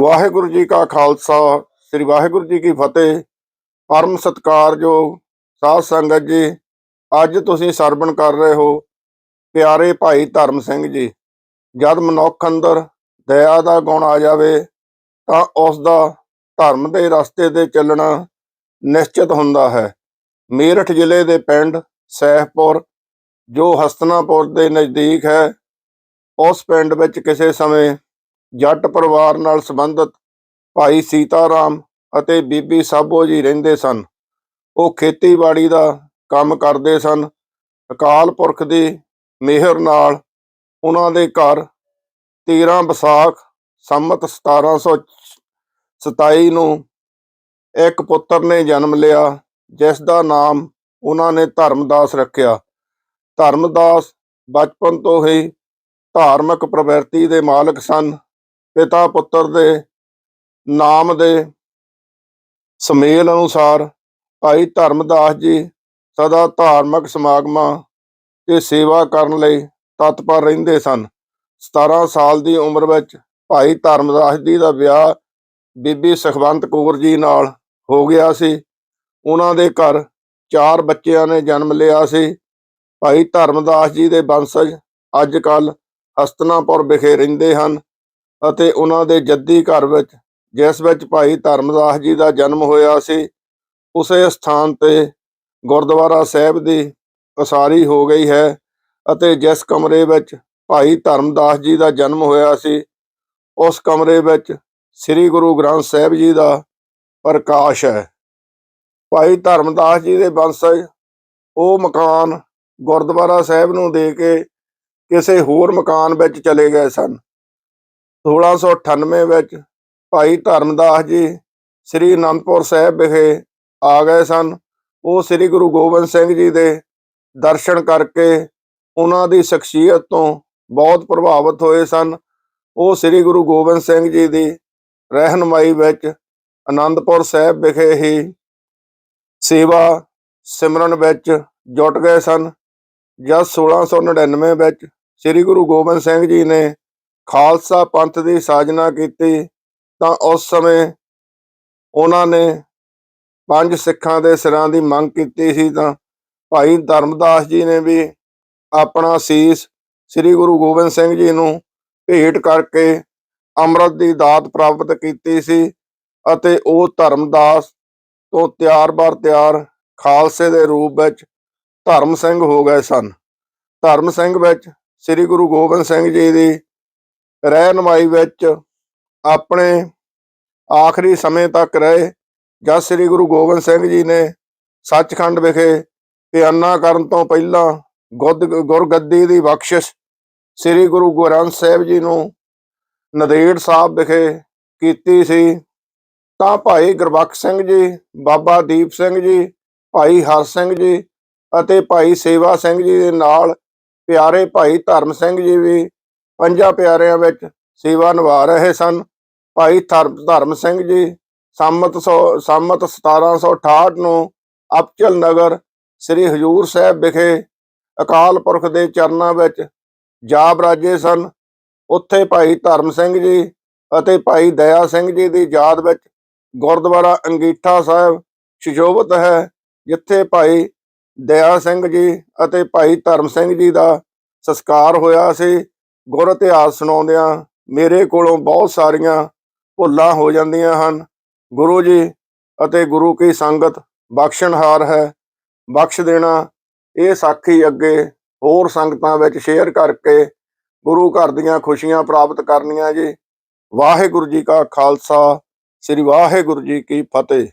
ਵਾਹਿਗੁਰੂ ਜੀ ਕਾ ਖਾਲਸਾ, ਸ੍ਰੀ ਵਾਹਿਗੁਰੂ ਜੀ ਕੀ ਫਤਿਹ। ਪਰਮ ਸਤਿਕਾਰਯੋਗ ਸਾਧ ਸੰਗਤ ਜੀ, ਅੱਜ ਤੁਸੀਂ ਸਰਵਣ ਕਰ ਰਹੇ ਹੋ ਪਿਆਰੇ ਭਾਈ ਧਰਮ ਸਿੰਘ ਜੀ। ਜਦ ਮਨੁੱਖ ਅੰਦਰ ਦਇਆ ਦਾ ਗੁਣ ਆ ਜਾਵੇ, ਤਾਂ ਉਸ ਦਾ ਧਰਮ ਦੇ ਰਸਤੇ ਤੇ ਚੱਲਣਾ ਨਿਸ਼ਚਿਤ ਹੁੰਦਾ ਹੈ। ਮੇਰਠ ਜ਼ਿਲ੍ਹੇ ਦੇ ਪਿੰਡ ਸੈਫਪੁਰ, ਜੋ ਹਸਤਨਾਪੁਰ ਦੇ ਨਜ਼ਦੀਕ ਹੈ, ਉਸ ਪਿੰਡ ਵਿੱਚ ਕਿਸੇ ਸਮੇਂ ਜੱਟ ਪਰਿਵਾਰ ਨਾਲ ਸੰਬੰਧਿਤ ਭਾਈ ਸੀਤਾਰਾਮ ਅਤੇ ਬੀਬੀ ਸਾਬੋ ਜੀ ਰਹਿੰਦੇ ਸਨ। ਉਹ ਖੇਤੀਬਾੜੀ ਦਾ ਕੰਮ ਕਰਦੇ ਸਨ। ਅਕਾਲ ਪੁਰਖ ਦੀ ਮਿਹਰ ਨਾਲ ਉਹਨਾਂ ਦੇ ਘਰ 13 ਵਿਸਾਖ ਸੰਮਤ 1727 ਨੂੰ ਇੱਕ ਪੁੱਤਰ ਨੇ ਜਨਮ ਲਿਆ, ਜਿਸ ਦਾ ਨਾਮ ਉਹਨਾਂ ਨੇ ਧਰਮਦਾਸ ਰੱਖਿਆ। ਧਰਮਦਾਸ ਬਚਪਨ ਤੋਂ ਹੀ ਧਾਰਮਿਕ ਪ੍ਰਵਿਰਤੀ ਦੇ ਮਾਲਕ ਸਨ। ਪਿਤਾ ਪੁੱਤਰ ਦੇ ਨਾਮ ਦੇ ਸਮੇਲ ਅਨੁਸਾਰ ਭਾਈ ਧਰਮਦਾਸ ਜੀ ਸਦਾ ਧਾਰਮਿਕ ਸਮਾਗਮਾਂ ਤੇ ਸੇਵਾ ਕਰਨ ਲਈ ਤਤਪਰ ਰਹਿੰਦੇ ਸਨ। 17 ਸਾਲ ਦੀ ਉਮਰ ਵਿੱਚ ਭਾਈ ਧਰਮਦਾਸ ਜੀ ਦਾ ਵਿਆਹ ਬੀਬੀ ਸੁਖਵੰਤ ਕੌਰ ਜੀ ਨਾਲ ਹੋ ਗਿਆ ਸੀ। ਉਹਨਾਂ ਦੇ ਘਰ ਚਾਰ ਬੱਚਿਆਂ ਨੇ ਜਨਮ ਲਿਆ ਸੀ। ਭਾਈ ਧਰਮਦਾਸ ਜੀ ਦੇ ਬੰਸਜ ਅੱਜ ਕੱਲ ਹਸਤਨਾਪੁਰ ਵਿਖੇ ਰਹਿੰਦੇ ਹਨ। ਅਤੇ ਉਹਨਾਂ ਦੇ ਜੱਦੀ ਘਰ ਵਿੱਚ, ਜਿਸ ਵਿੱਚ ਭਾਈ ਧਰਮਦਾਸ ਜੀ ਦਾ ਜਨਮ ਹੋਇਆ ਸੀ, ਉਸੇ ਸਥਾਨ ਤੇ ਗੁਰਦੁਆਰਾ ਸਾਹਿਬ ਦੀ ਉਸਾਰੀ ਹੋ ਗਈ ਹੈ ਅਤੇ ਜਿਸ ਕਮਰੇ ਵਿੱਚ ਭਾਈ ਧਰਮਦਾਸ ਜੀ ਦਾ ਜਨਮ ਹੋਇਆ ਸੀ, ਉਸ ਕਮਰੇ ਵਿੱਚ ਸ੍ਰੀ ਗੁਰੂ ਗ੍ਰੰਥ ਸਾਹਿਬ ਜੀ ਦਾ ਪ੍ਰਕਾਸ਼ ਹੈ। ਭਾਈ ਧਰਮਦਾਸ ਜੀ ਦੇ ਬੰਸਜ ਉਹ ਮਕਾਨ ਗੁਰਦੁਆਰਾ ਸਾਹਿਬ ਨੂੰ ਦੇ ਕੇ ਕਿਸੇ ਹੋਰ ਮਕਾਨ ਵਿੱਚ ਚਲੇ ਗਏ ਸਨ। 1698 ਵਿੱਚ ਭਾਈ ਧਰਮਦਾਸ ਜੀ ਸ੍ਰੀ ਅਨੰਦਪੁਰ ਸਾਹਿਬ ਵਿਖੇ ਆ ਗਏ ਸਨ। ਉਹ ਸ੍ਰੀ ਗੁਰੂ ਗੋਬਿੰਦ ਸਿੰਘ ਜੀ ਦੇ ਦਰਸ਼ਨ ਕਰਕੇ ਉਹਨਾਂ ਦੀ ਸ਼ਖਸੀਅਤ ਤੋਂ ਬਹੁਤ ਪ੍ਰਭਾਵਿਤ ਹੋਏ ਸਨ। ਉਹ ਸ੍ਰੀ ਗੁਰੂ ਗੋਬਿੰਦ ਸਿੰਘ ਜੀ ਦੀ ਰਹਿਨਮਾਈ ਵਿੱਚ ਆਨੰਦਪੁਰ ਸਾਹਿਬ ਵਿਖੇ ਹੀ ਸੇਵਾ ਸਿਮਰਨ ਵਿੱਚ ਜੁਟ ਗਏ ਸਨ। ਜਦ 1699 ਵਿੱਚ ਸ੍ਰੀ ਗੁਰੂ ਗੋਬਿੰਦ ਸਿੰਘ ਜੀ ਨੇ ਖਾਲਸਾ ਪੰਥ ਦੀ ਸਾਜਨਾ ਕੀਤੀ, ਤਾਂ ਉਸ ਸਮੇਂ ਉਹਨਾਂ ਨੇ ਪੰਜ ਸਿੱਖਾਂ ਦੇ ਸਿਰਾਂ ਦੀ ਮੰਗ ਕੀਤੀ ਸੀ, ਤਾਂ ਭਾਈ ਧਰਮਦਾਸ ਜੀ ਨੇ ਵੀ ਆਪਣਾ ਸੀਸ ਸ੍ਰੀ ਗੁਰੂ ਗੋਬਿੰਦ ਸਿੰਘ ਜੀ ਨੂੰ ਭੇਟ ਕਰਕੇ ਅੰਮ੍ਰਿਤ ਦੀ ਦਾਤ ਪ੍ਰਾਪਤ ਕੀਤੀ ਸੀ ਅਤੇ ਉਹ ਧਰਮਦਾਸ ਤੋਂ ਤਿਆਰ ਬਾਰ ਤਿਆਰ ਖਾਲਸੇ ਦੇ ਰੂਪ ਵਿੱਚ ਧਰਮ ਸਿੰਘ ਹੋ ਗਏ ਸਨ। ਧਰਮ ਸਿੰਘ ਵਿੱਚ ਸ੍ਰੀ ਗੁਰੂ ਗੋਬਿੰਦ ਸਿੰਘ ਜੀ ਦੀ ਰਹਿਨਮਾਈ ਵਿੱਚ ਆਪਣੇ ਆਖਰੀ ਸਮੇਂ ਤੱਕ ਰਹੇ। ਜਦ ਸ੍ਰੀ ਗੁਰੂ ਗੋਬਿੰਦ ਸਿੰਘ ਜੀ ਨੇ ਸੱਚਖੰਡ ਵਿਖੇ ਪਿਆਨਾ ਕਰਨ ਤੋਂ ਪਹਿਲਾਂ ਗੁੱਦ ਗੁਰਗੱਦੀ ਦੀ ਬਖਸ਼ਿਸ਼ ਸ੍ਰੀ ਗੁਰੂ ਗ੍ਰੰਥ ਸਾਹਿਬ ਜੀ ਨੂੰ ਨਦੇੜ ਸਾਹਿਬ ਵਿਖੇ ਕੀਤੀ ਸੀ, ਤਾਂ ਭਾਈ ਗੁਰਬਖਸ਼ ਸਿੰਘ ਜੀ, ਬਾਬਾ ਦੀਪ ਸਿੰਘ ਜੀ, ਭਾਈ ਹਰ ਸਿੰਘ ਜੀ ਅਤੇ ਭਾਈ ਸੇਵਾ ਸਿੰਘ ਜੀ ਦੇ ਨਾਲ ਪਿਆਰੇ ਭਾਈ ਧਰਮ ਸਿੰਘ ਜੀ ਵੀ ਪੰਜਾਂ ਪਿਆਰਿਆਂ ਵਿੱਚ ਸੇਵਾ ਨਿਭਾ ਰਹੇ ਸਨ। ਭਾਈ ਧਰਮ ਧਰਮ ਸਿੰਘ ਜੀ ਸੰਮਤ ਸੌ- ਸੰਮਤ 1768 ਨੂੰ ਅਪਚਲ ਨਗਰ ਸ੍ਰੀ ਹਜੂਰ ਸਾਹਿਬ ਵਿਖੇ ਅਕਾਲ ਪੁਰਖ ਦੇ ਚਰਨਾਂ ਵਿੱਚ ਜਾਬ ਰਾਜੇ ਸਨ। ਉੱਥੇ ਭਾਈ ਧਰਮ ਸਿੰਘ ਜੀ ਅਤੇ ਭਾਈ ਦਇਆ ਸਿੰਘ ਜੀ ਦੀ ਯਾਦ ਵਿੱਚ ਗੁਰਦੁਆਰਾ ਅੰਗੀਠਾ ਸਾਹਿਬ ਸੁਸ਼ੋਭਿਤ ਹੈ, ਜਿੱਥੇ ਭਾਈ ਦਇਆ ਸਿੰਘ ਜੀ ਅਤੇ ਭਾਈ ਧਰਮ ਸਿੰਘ ਜੀ ਦਾ ਸੰਸਕਾਰ ਹੋਇਆ ਸੀ। ਗੁਰ ਇਤਿਹਾਸ ਸੁਣਾਉਂਦਿਆਂ ਮੇਰੇ ਕੋਲੋਂ ਬਹੁਤ ਸਾਰੀਆਂ ਭੁੱਲਾਂ ਹੋ ਜਾਂਦੀਆਂ ਹਨ। ਗੁਰੂ ਜੀ ਅਤੇ ਗੁਰੂ ਕੀ ਸੰਗਤ ਬਖਸ਼ਣਹਾਰ ਹੈ। ਬਖਸ਼ ਦੇਣਾ ਇਹ ਸਾਖੀ ਅੱਗੇ ਹੋਰ ਸੰਗਤਾਂ ਵਿੱਚ ਸ਼ੇਅਰ ਕਰਕੇ ਗੁਰੂ ਘਰ ਦੀਆਂ ਖੁਸ਼ੀਆਂ ਪ੍ਰਾਪਤ ਕਰਨੀਆਂ ਜੀ। ਵਾਹਿਗੁਰੂ ਜੀ ਕਾ ਖਾਲਸਾ, ਸ੍ਰੀ ਵਾਹਿਗੁਰੂ ਜੀ ਕੀ ਫਤਿਹ।